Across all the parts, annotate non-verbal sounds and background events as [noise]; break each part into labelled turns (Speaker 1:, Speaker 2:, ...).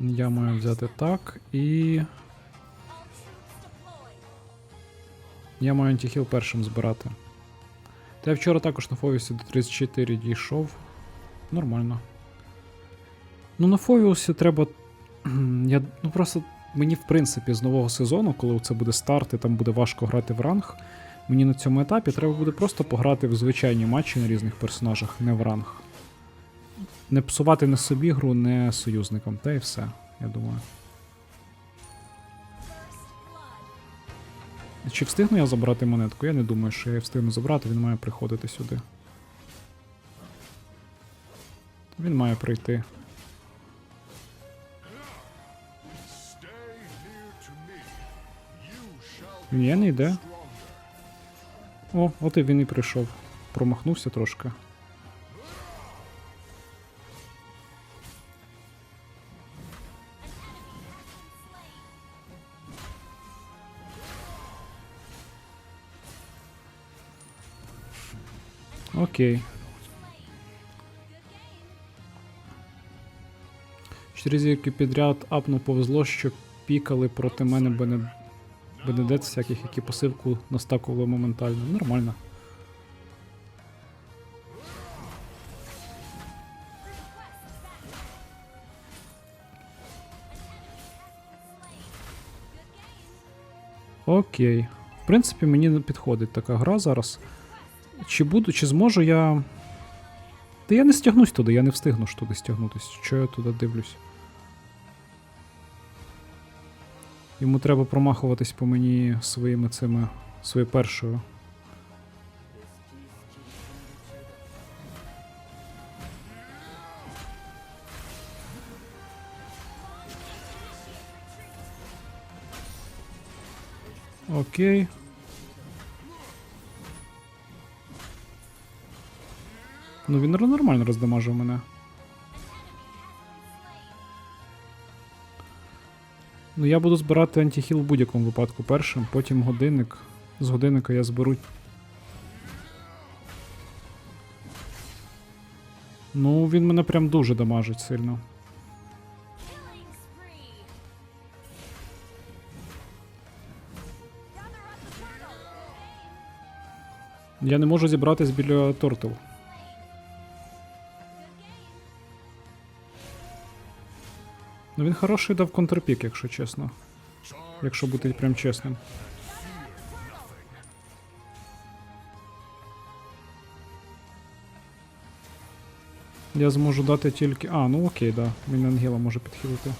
Speaker 1: Я маю взяти так і. Я маю антихіл першим збирати. Та я вчора також на Фовісі до 34 дійшов. Нормально. Ну, на Фовіусі треба. [clears throat] Я, ну просто мені, в принципі, з нового сезону, коли це буде старт і там буде важко грати в ранг, мені на цьому етапі треба буде просто пограти в звичайні матчі на різних персонажах, не в ранг. Не псувати не собі гру, не союзникам, та і все, я думаю. Чи встигну я забрати монетку? Я не думаю, що я встигну забрати, він має приходити сюди. Він має прийти. Ні, не йде. О, от і він і прийшов. Промахнувся трошки. Окей. Чотири зірки підряд апну повезло, що пікали проти мене Бенед... Бенедет всяких, які пасивку настакували моментально. Нормально. Окей. В принципі, мені не підходить така гра зараз. Чи буду, чи зможу я. Та я не стягнусь туди, я не встигну ж туди стягнутися. Що я туди дивлюсь? Йому треба промахуватись по мені своїми цими. своєю першою. Окей. Ну він нормально роздамажив мене. Ну я буду збирати антихіл в будь-якому випадку першим, потім годинник. З годинника я зберу. Ну, він мене прям дуже дамажить сильно. Я не можу зібратись біля тортил. Ну він хороший дав контрпік, якщо чесно. Якщо бути прям чесним. Я зможу дати тільки. А, ну окей, да. Він Ангела може підхилити.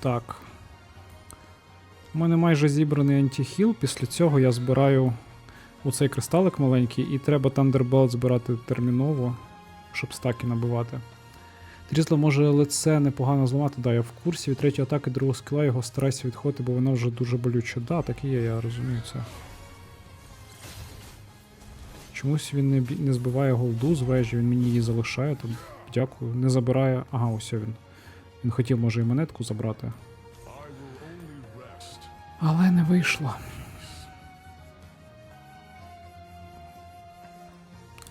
Speaker 1: Так. У мене майже зібраний антихіл. Після цього я збираю оцей кристалик маленький, і треба Thunderbolt збирати терміново, щоб стаки набивати. Трізла може лице непогано зламати, да, я в курсі від третьої атаки другого скіла його старайся відходити, бо вона вже дуже болюча. Да, так і є, я розумію це. Чомусь він не, не збиває голду з вежі, він мені її залишає, то дякую. Не забирає. Ага, ось він. Він хотів, може, і монетку забрати. Але не вийшло.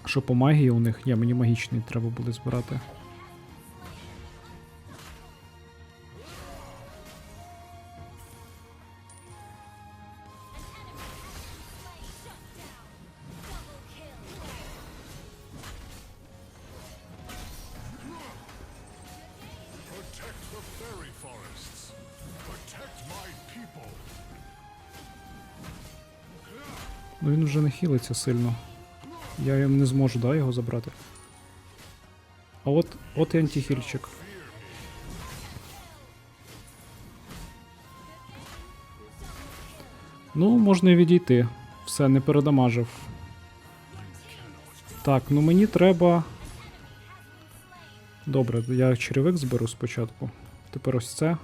Speaker 1: Що по магії у них? Я мені магічний треба буде збирати. Ну він вже не хілиться сильно. Я їм не зможу, да, його забрати. А от, от і антихільчик. Ну, можна і відійти. Все, не передамажив. Так, ну мені треба. Добре, я черевик зберу спочатку. Тепер ось це.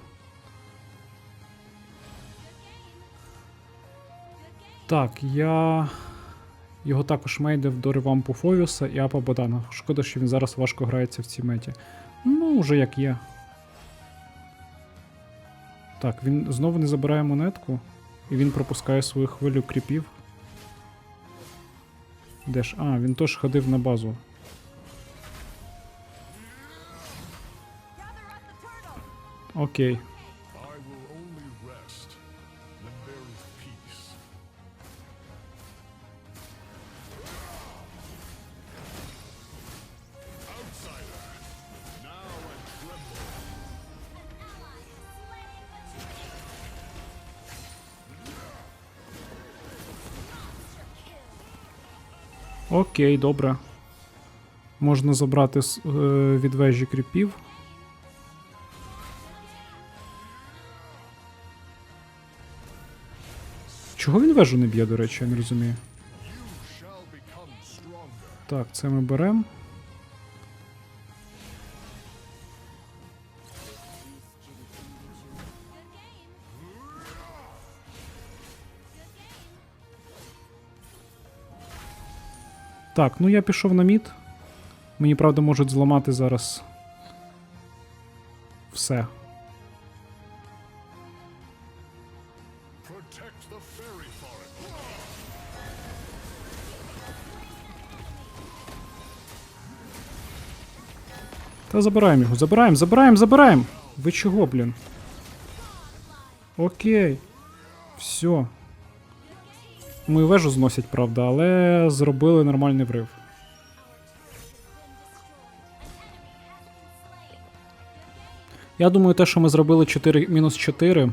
Speaker 1: Так, я. Його також мейдив до ревампу Фовіуса і Апа Бодана. Шкода, що він зараз важко грається в цій меті. Ну, вже як є. Так, він знову не забирає монетку, і він пропускає свою хвилю кріпів. Де ж? А, він теж ходив на базу. Окей. Окей, добре. Можна забрати е, від вежі кріпів. Чого він вежу не б'є, до речі, я не розумію. Так, це ми беремо. Так, ну я пішов на мід. Мені, правда, можуть зламати зараз. Все. Та забираємо його, забираємо, забираємо, забираємо! Ви чого, блін? Окей. Все. Мою вежу зносять, правда, але зробили нормальний врив. Я думаю, те, що ми зробили 4, мінус 4,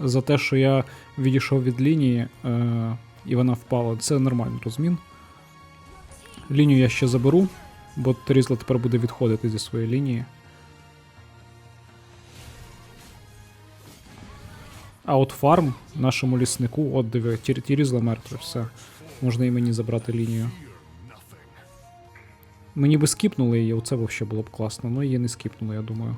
Speaker 1: за те, що я відійшов від лінії е, і вона впала, це нормальний розмін. Лінію я ще заберу, бо Терізла тепер буде відходити зі своєї лінії. А от фарм нашому ліснику, от диви, Тір- Тірізла мертве, все. Можна і мені забрати лінію. Мені би скіпнули її, оце взагалі було б класно, але її не скіпнули, я думаю.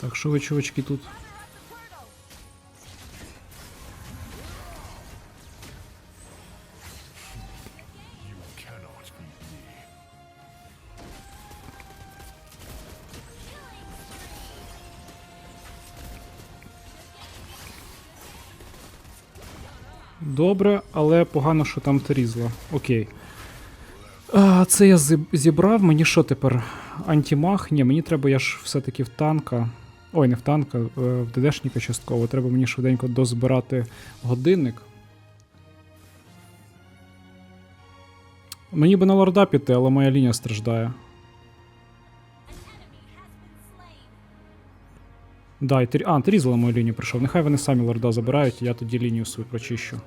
Speaker 1: Так, що ви, чувачки, тут? Добре, але погано, що там Терізла. Окей. А, це я зіб- зібрав. Мені що тепер? Антимаг? Ні, мені треба, я ж все-таки в танка. Ой, не в танка, е, в ДДшника частково. Треба мені швиденько дозбирати годинник. Мені би на лорда піти, але моя лінія страждає. Да, і. А, Терізла мою лінію прийшов. Нехай вони самі лорда забирають, я тоді лінію свою прочищу.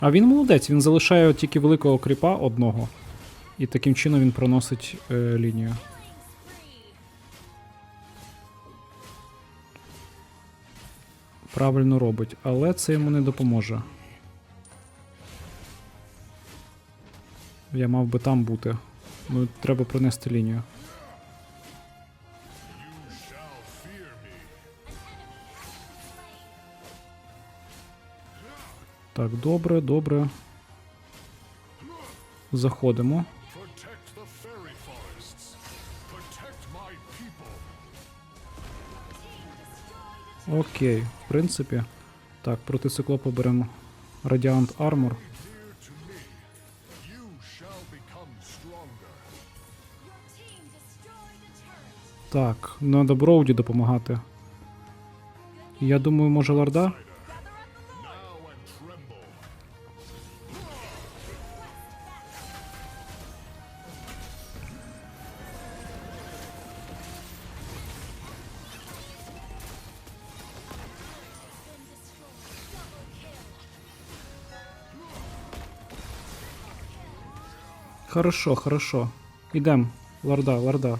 Speaker 1: А він молодець, він залишає тільки великого кріпа одного. І таким чином він проносить е, лінію. Правильно робить, але це йому не допоможе. Я мав би там бути. Ну, треба пронести лінію. Так, добре, добре. Заходимо. Окей, в принципі. Так, проти циклопа беремо
Speaker 2: become stronger.
Speaker 1: Так, надо Броуді допомагати. Я думаю, може лорда? Хорошо, хорошо. Ідем.
Speaker 2: Is peace.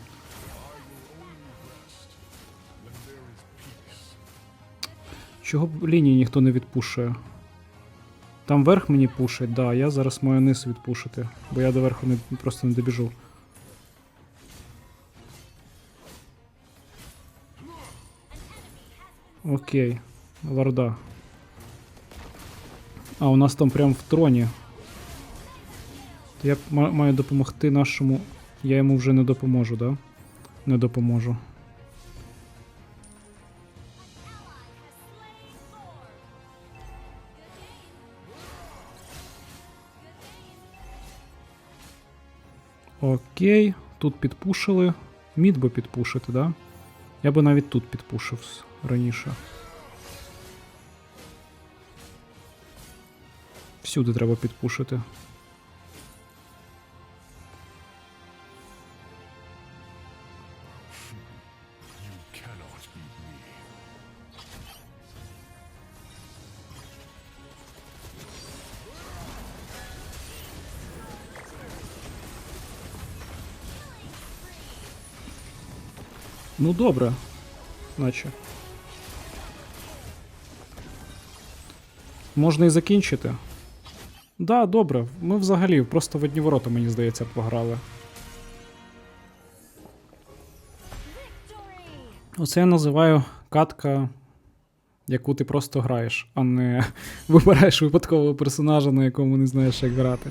Speaker 1: Чого б лінії ніхто не відпушує? Там верх мені пушить, да, я зараз маю низ відпушити, бо я до верху не, просто не добіжу. Окей, варда. А, у нас там прям в троні. То я маю допомогти нашому. Я йому вже не допоможу, да? Не допоможу. Окей, тут підпушили. Мід би підпушити, да? Я би навіть тут підпушив раніше. Всюди треба підпушити. Ну добре. Наче. Можна і закінчити. Да, добре. Ми взагалі просто в одні ворота, мені здається, пограли. Оце я називаю катка, яку ти просто граєш, а не [laughs] вибираєш випадкового персонажа, на якому не знаєш, як грати.